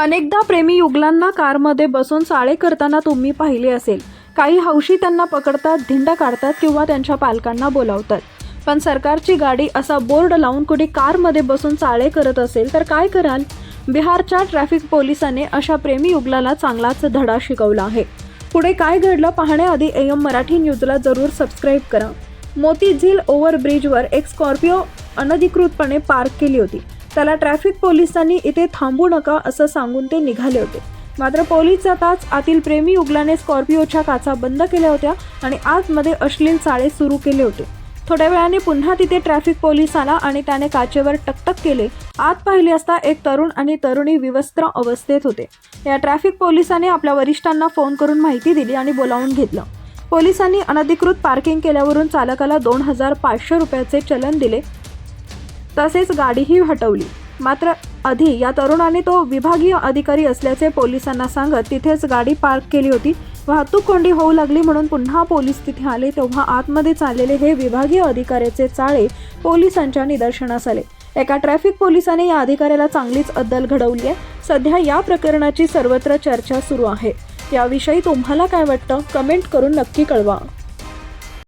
अनेकदा प्रेमी युगलांना कारमध्ये बसून चाळे करताना तुम्ही पाहिले असेल. काही हौशी त्यांना पकडतात धिंड काढतात किंवा त्यांच्या पालकांना बोलावतात. पण सरकारची गाडी असा बोर्ड लावून कुणी कारमध्ये बसून चाळे करत असेल तर काय कराल? बिहारच्या ट्रॅफिक पोलिसाने अशा प्रेमी युगलाला चांगलाच धडा शिकवला आहे. पुढे काय घडलं पाहण्याआधी एम मराठी न्यूजला जरूर सबस्क्राईब करा. मोती झील ओव्हरब्रिजवर एक स्कॉर्पिओ अनधिकृतपणे पार्क केली होती. त्याला ट्रॅफिक पोलिसांनी इथे थांबू नका असं सांगून ते निघाले होते. मात्र पोलीस जाताच आतील प्रेमी उगलाने स्कॉर्पिओच्या काचा बंद केल्या होत्या आणि आतमध्ये अश्लील चाळे सुरू केले होते. थोड्या वेळाने पुन्हा तिथे ट्रॅफिक पोलीस आला आणि त्याने काचेवर टकटक केले. आत पाहिले असता एक तरुण आणि तरुणी विवस्त्र अवस्थेत होते. या ट्रॅफिक पोलिसाने आपल्या वरिष्ठांना फोन करून माहिती दिली आणि बोलावून घेतलं. पोलिसांनी अनधिकृत पार्किंग केल्यावरून चालकाला दोन हजार पाचशे रुपयाचे चलन दिले तसेच गाडीही हटवली. मात्र आधी या तरुणाने तो विभागीय अधिकारी असल्याचे पोलिसांना सांगत तिथेच गाडी पार्क केली होती. वाहतूक कोंडी होऊ लागली म्हणून पुन्हा पोलीस तिथे आले तेव्हा आतमध्ये चाललेले हे विभागीय अधिकाऱ्याचे चाळे पोलिसांच्या निदर्शनास आले. एका ट्रॅफिक पोलिसाने या अधिकाऱ्याला चांगलीच अद्दल घडवली आहे. सध्या या प्रकरणाची सर्वत्र चर्चा सुरू आहे. याविषयी तुम्हाला काय वाटतं? कमेंट करून नक्की कळवा.